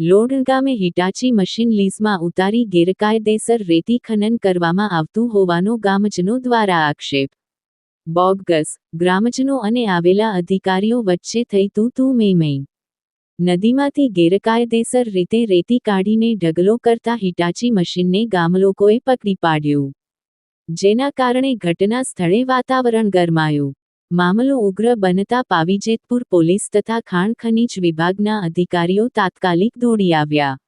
Load ગામે Hitachi machine લીઝમાં ઉતારી ગેરકાયદેસર રેતી ખનન કરવામાં આવતું હોવાનો ગામજનો દ્વારા આક્ષેપ. બોગસ, ગ્રામજનો અને આવેલા અધિકારીઓ વચ્ચે થઈ તું તું મેં મેં. નદીમાંથી ગેરકાયદેસર રીતે રેતી કાઢીને ઢગલો કરતા હિટાચી મશીનને ગામલોકોએ પકડી પાડ્યું. જેના કારણે ઘટના સ્થળે વાતાવરણ ગરમાયું. મામલો ઉગ્ર બનતા પાવીજેતપુર પોલીસ તથા ખાણ ખનીજ વિભાગના અધિકારીઓ તાત્કાલિક દોડી આવ્યા.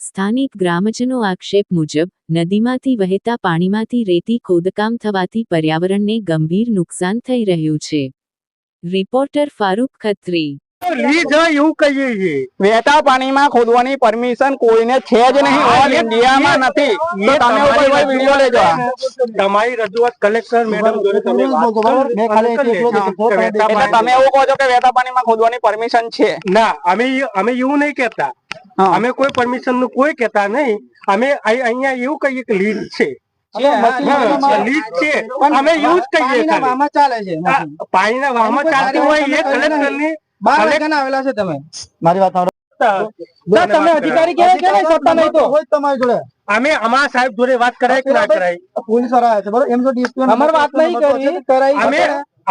સ્થાનિક ગ્રામજનો આક્ષેપ મુજબ, નદીમાંથી વહેતા પાણીમાંથી રેતી ખોદકામ થવાથી પર્યાવરણને ગંભીર નુકસાન થઈ રહ્યું છે. રિપોર્ટર ફારૂક ખત્રી એવું કહીએ છીએ. વહેતા પાણીમાં ખોદવાની પરમિશન કોઈને છે જ નહીં ઓલ ઇન્ડિયામાં નથી. તમે વીડિયો લેજો તમારી રજૂઆત કલેક્ટર મેડમ જોડે તમે વાત કરો. કરી લેજો. કે વહેતા એટલે પાણી- તમે એવું કહો છો કે વહેતા પાણીમાં ખોદવાની પરમિશન છે. ના અમે અમે એવું નહીં કહેતા. અમે કોઈ પરમિશનનું કોઈ કહેતા નહીં. અમે અહીં- અહીંયા એવું કહીએ કે લીઝ છે. પાણીના વાહમાં ચાલતી હોય એ કલેક્ટરની બાર વાગ્યાના આવેલા છે તમે. મારી વાત તમે અધિકારી કહેવાય કે નહીં? સત્તા નહીં તો. હોય તમારી જોડે. અમે અમારા સાહેબ જોડે વાત કરાય કે ના કરાય? પોલીસવાળા છે બરોબર? એમ જો ડિસ્પ્લે અમારી વાત નહીં કરી. કરાઈ અમે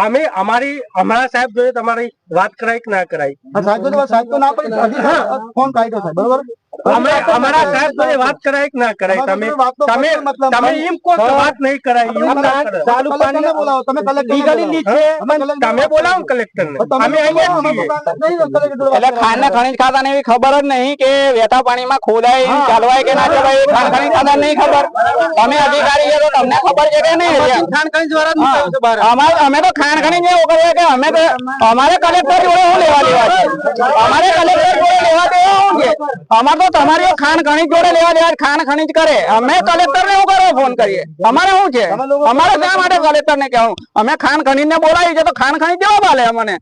અમે અમારી અમારા સાહેબ જોડે તમારી વાત કરાય કે ના કરાય? સાહેબ તો સાહેબ ના પડી. ફોન કાઢ્યો છે બરોબર? અમે અમારા સાહેબ વાત કરાય કે ના કરાય? તમે તમે તમે એમ કહો વાત નહીં કરાય એવું ના કરાય. ચાલુ પાણી બોલાવો તમે કલેક્ટર તમે બોલાવો. કલેક્ટર ને અમે અહીંયા જ છીએ. એટલે ખાણ ને ખનીજ ખાતા ને એવી ખબર જ નહીં કે વહેતા પાણીમાં ખોદાય ચાલવાય કે ના ચાલવાય ખાન ખાણ ખનીજ ખાતા નહીં ખબર. તમે અધિકારી છો તમને ખબર છે કે નહીં ખનીજ અમારે અમે તો ખાણ ખનીજ એવું કરીએ કે અમે તો અમારે કલેક્ટર જોડે શું લેવા દેવા છે? અમારે કલેક્ટર જોડે લેવા દે છે તો તમારી ખાન ખનીજ જોડે લેવા દેવા ખાન ખાણ ખનીજ કરે. અમે કલેક્ટર ને શું કરવા ફોન કરીએ? અમારે શું છે? અમારે શા માટે કલેક્ટર ને કેવું અમે ખાન ખનીજ ને બોલાવી છે તો ખાન ખણી જવાબ આલે અમને.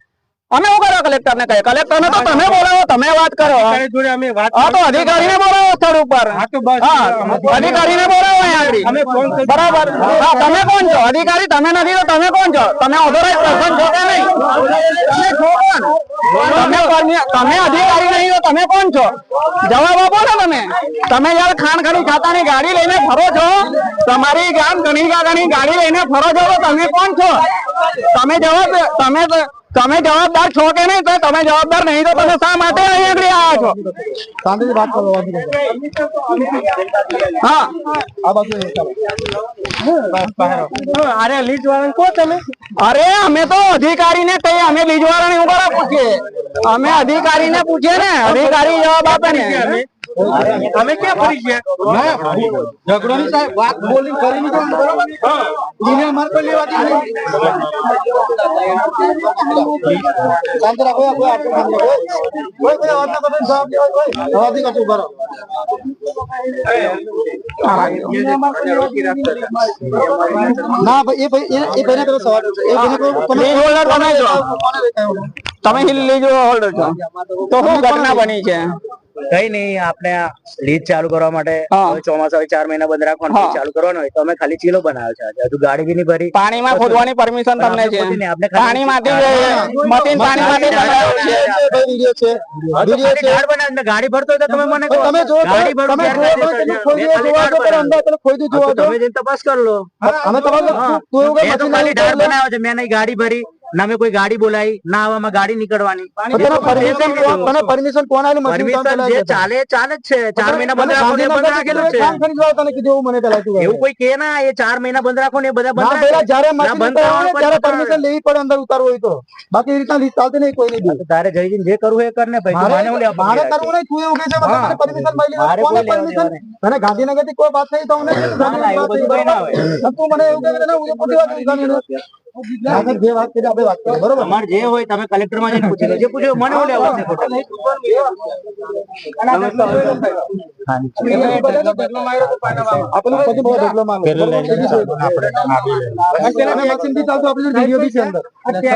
અમે શું કર્યો કલેક્ટર ને કહે કલેક્ટર ને તો તમે બોલાવો તમે વાત કરો. હા તો અધિકારી ને બોલાવો સ્થળ ઉપર. અધિકારી ને બોલાવો બરાબર. હા તમે કોણ છો? અધિકારી તમે નથી તો તમે કોણ છો? તમે ઓથોરાઇઝ પર્સન છો કે નહીં? તમે છો કોણ? તમે અધિકારી નહીં તો તમે કોણ છો? જવાબ આપો ને તમે. તમે યાર ખાણ ખની ખાતાની ગાડી લઈને ફરો છો? તમારી ગામ ગણી ગાડી લઈને ફરો છો તો તમે કોણ છો? તમે જવાબ તમે તમે જવાબદાર છો કે નહીં? તો તમે જવાબદાર નહીં તો તમે શા માટે અહીં આગળ આવ્યા છો? શાંતિથી વાત કરો હા. આ બાજુ અરે લીજ વાળાને કહો તમે. અરે અમે તો અધિકારી ને કહીએ અમે બીજવાળા ને ઊભા પૂછીએ. અમે અધિકારી ને પૂછીએ ને અધિકારી જવાબ આપે ને. અમે ક્યાં ફરી ગયા? ઝઘડો ની સાહેબ વાત બોલી કરી નીકળો બરોબર એને અમારે પર લેવાતી નહીં. ચાંદરા કોઈ કોઈ આટલું કોઈ કોઈ વાત ના કરો જવાબ દેવા કોઈ. અવાજથી કશું કરો ના ભાઈ એ ભાઈ એ- ભાઈને પેલો સવાલ એ ભાઈને તમે તમે દેખાયો? તમે હોલ્ડર છો. તો શું ઘટના બની છે? કઈ નહીં આપણે લીજ ચાલુ કરવા માટે ચોમાસા હોય ચાર મહિના બંધ રાખવાનું ચાલુ કરવાનું હોય તો અમે ખાલી ચીલો બનાવ્યો છે હજુ ગાડી બી નહીં ભરી. પાણીમાં ખોદવાની પરમિશન તમને છે. પાણીમાંથી જ મશીન પાણીમાંથી છે. ગાડી ભરતો હોય તો તમે મને. તમે જો ગાડી ભરું તમે જોવા દો પણ અંદર તમે ખોઈ દો જોવા દો તમે જઈને તપાસ કરી લો. અમે તમારે તો એવું કઈ મેં મશીન ખાલી ઢાળ. બનાવ્યો છે મેં નહીં ગાડી ભરી. ના મેં કોઈ ગાડી બોલાવી ના આવામાં ગાડી નીકળવાની. પરમિશન કોણ પરમિશન જે ચાલે ચાલે જ છે. ચાર મહિના બંધ રાખો ને કીધું એવું મને એવું કોઈ કે ના એ ચાર મહિના બંધ રાખો ને બધા બંધ ત્યારે પરમિશન લેવી પડે અંદર ઉતારવું હોય તો. બાકી રીતના ચાલતી નહીં કોઈ નહીં તારે જઈ જે કરવું એ કર ને ભાઈ. મારે મને હું કરવું નહીં તું એવું કે છે પરમિશન મળી કોને પરમિશન દેવા ગાંધીનગરથી કોઈ વાત થઈ તો મને. તું મને એવું કે તને ઉદયપુરથી વાત. આગળ જે વાત કરી આપણે વાત કરીએ બરોબર? તમારે જે હોય તમે કલેક્ટરમાં જઈને પૂછી લો. જે પૂછ્યું મને? પછી માંગે. આપણી